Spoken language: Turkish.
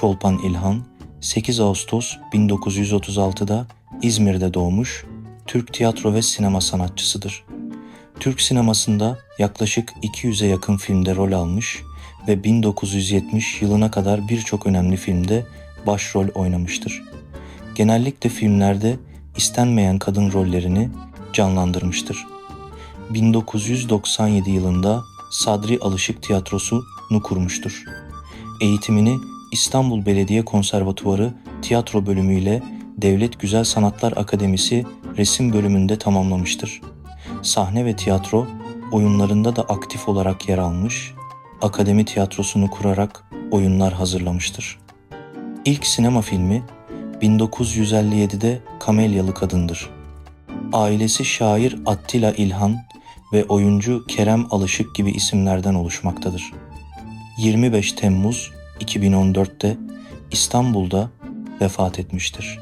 Çolpan İlhan 8 Ağustos 1936'da İzmir'de doğmuş Türk tiyatro ve sinema sanatçısıdır. Türk sinemasında yaklaşık 200'e yakın filmde rol almış ve 1970 yılına kadar birçok önemli filmde başrol oynamıştır. Genellikle filmlerde istenmeyen kadın rollerini canlandırmıştır. 1997 yılında Sadri Alışık Tiyatrosu'nu kurmuştur. Eğitimini İstanbul Belediye Konservatuvarı tiyatro bölümüyle Devlet Güzel Sanatlar Akademisi resim bölümünde tamamlamıştır. Sahne ve tiyatro oyunlarında da aktif olarak yer almış, akademi tiyatrosunu kurarak oyunlar hazırlamıştır. İlk sinema filmi 1957'de Kamelyalı Kadındır. Ailesi şair Attila İlhan ve oyuncu Kerem Alışık gibi isimlerden oluşmaktadır. 25 Temmuz 2014'te İstanbul'da vefat etmiştir.